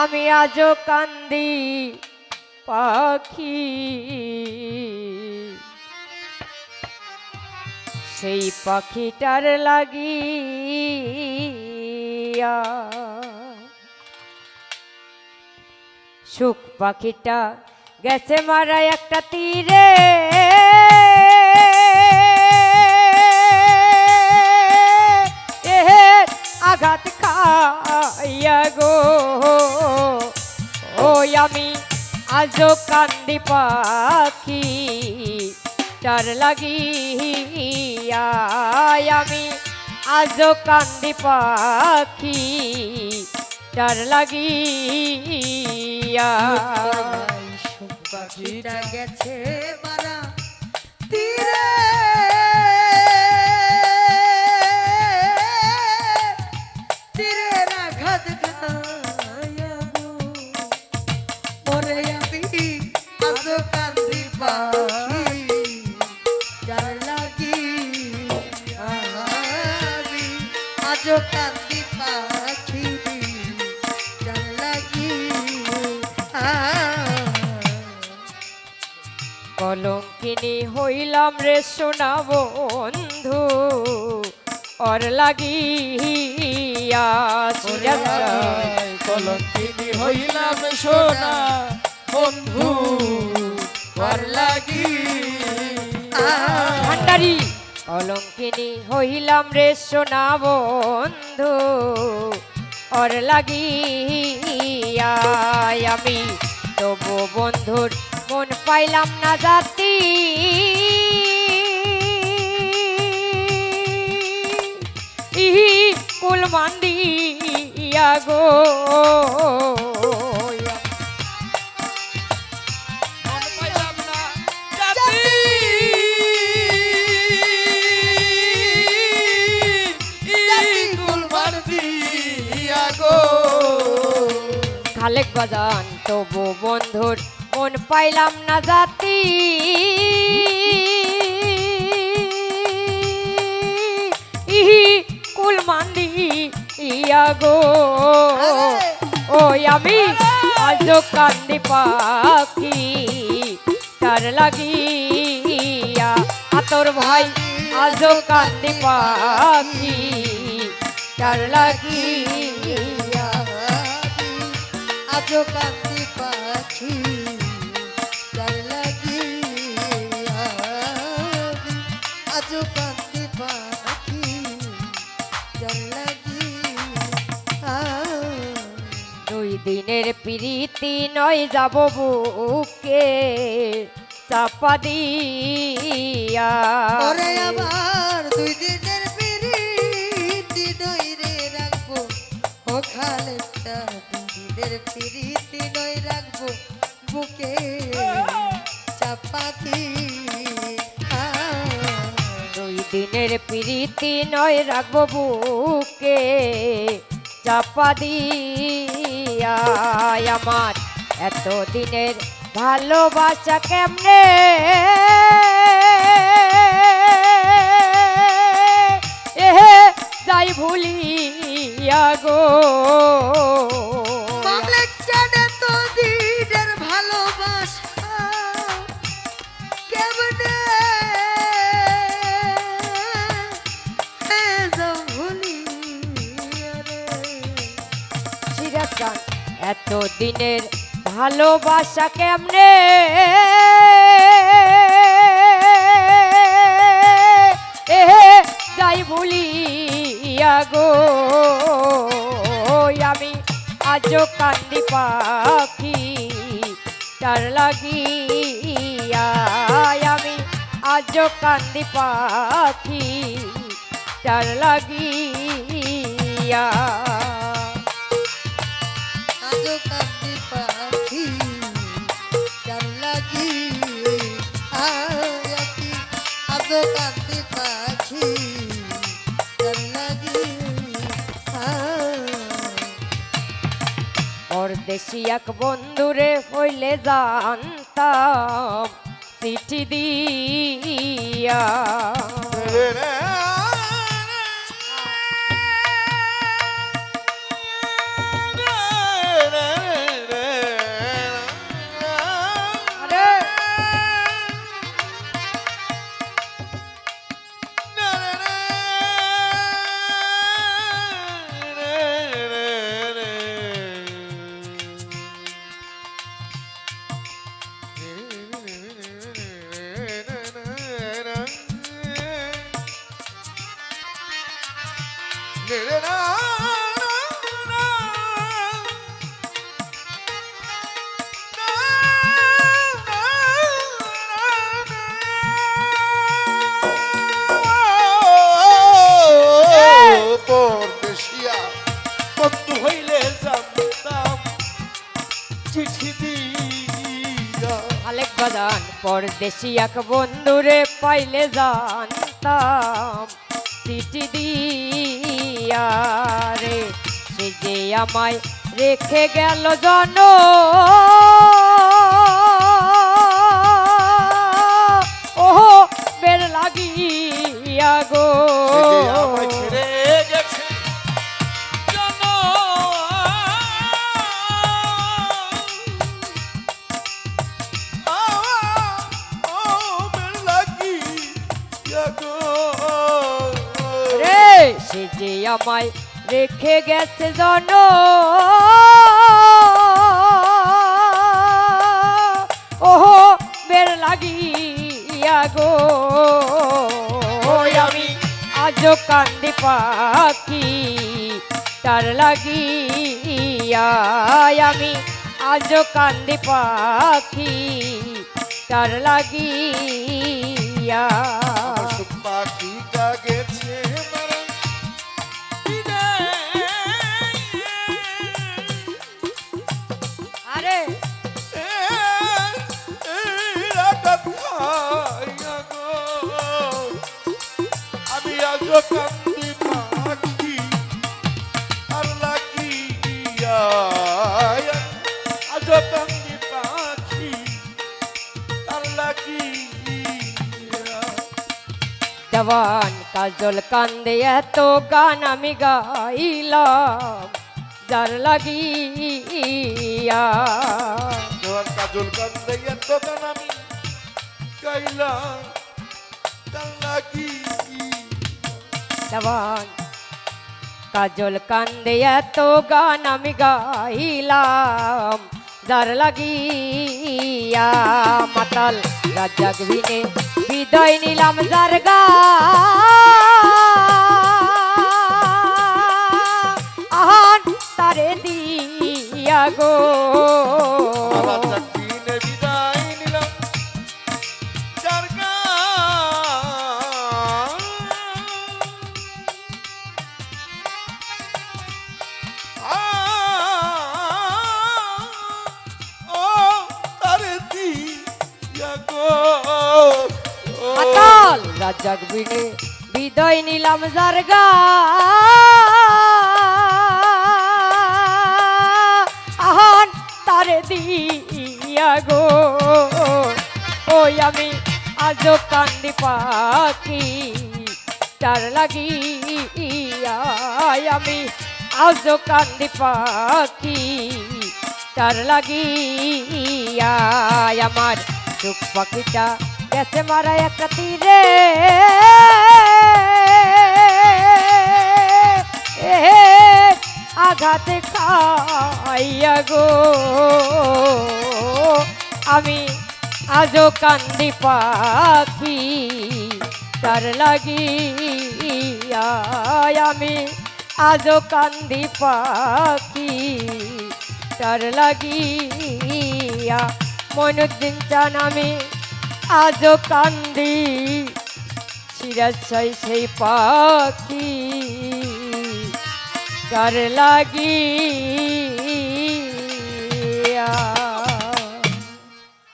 আমি আজও কান্দি, পাখি। সেই পাখিটার লাগিয়া সুখ পাখিটা গেছে মারা একটা তীরে। আঘাত খাইয়া গো। ওই আমি আজও কান্দি পাখি, তার লাগিয়া আমি আজও কান্দি পাখি, তার লাগিয়া। পাখিটা গেছে মারা তীরে। কান্দি পাখি যার কলঙ্কিনী হইলাম রে সোনা বন্ধু অর লাগিয়া কলঙ্কিনী হইলাম সোনা বন্ধু অর লাগি ভান্ডারি কলঙ্কিনী হইলাম রে সোনা বন্ধু, অর লাগিয়া আমি তবু বন্ধুর মন পাইলাম না জাতি। ইহি কুল গো। বাজান তবু বন্ধুর মন পাইলাম না জাতি। ইহি কুল মান্দি ইয়া গো। ওই আমি আজ কান্দি পাখি তার লাগিয়া আতর ভাই আজ কান্দি পাখি তার লাগিয়া কান্দি পাখি কান্দি পাখি দুই দিনের প্রীতি নয় যাব বুকে চাপা দিয়া। আবার দুই দিনের দুই দিনের পিরিতি নই রাখব বুকে। চাপাতি দুই দিনের প্রীতি নয় রাখব বুকে। চাপা দিয়া আমার এত দিনের ভালোবাসা কেমনে যাই ভুলিয়া গো। মামলেক জানে তো দিনের ভালোবাসা কেমনে? ভুলিয়া এত দিনের ভালোবাসা কেমনে? এ যাই ভুলিয়া গো আমি আজও কান্দি পাখি তার লাগিয়া আমি আজও কান্দি পাখি তার লাগিয়া পরদেশি এক বন্ধুরে হইলে জানতাম চিঠি দিয়া। বাদান পরদেশি এক বন্ধুরে পাইলে জানতাম চিঠি দিয়া। রে সে যে আমায় রেখে গেল জন। ওহো বের লাগিয়া গো। ছেড়ে যে আমায় রেখে গেছে জন। ওহো বের লাগিয়া গো। আমি। আজও কান্দি পাখি তার লাগিয়া। আমি। আজও কান্দি পাখি তার লাগিয়া। জওয়ান কাজল কান্দে এত গান আমি গাইলাম যার লাগিয়া জোয়ান কাজল কান্দে এত গান আমি গাইলাম তার লাগি জওয়ান কাজল কান্দে এত গান আমি গাইলাম যার লাগিয়া মাতাল রাজাক ভিনে বিদায় নিলাম যার গা আহান তারে দিয়া গো মাতাল রাজাক বিনে বিদায় নিলাম যার গা আহান তারে দিয়া গো। ওই আমি আজও কান্দি পাখি, তার লাগিয়া আমি আজও কান্দি পাখি, তার লাগিয়া আমার চুপ পাখিটা গেছে মারা এক তীরে। আঘাত খাইয়া গো। আমি আজও কান্দি পাখি, তার লাগিয়া আমি আজও কান্দি পাখি, তার লাগিয়া মনুদ্দিন চান আমি আজও কান্দি। চিরাচ্ছাই সেই পাখি। কার লাগি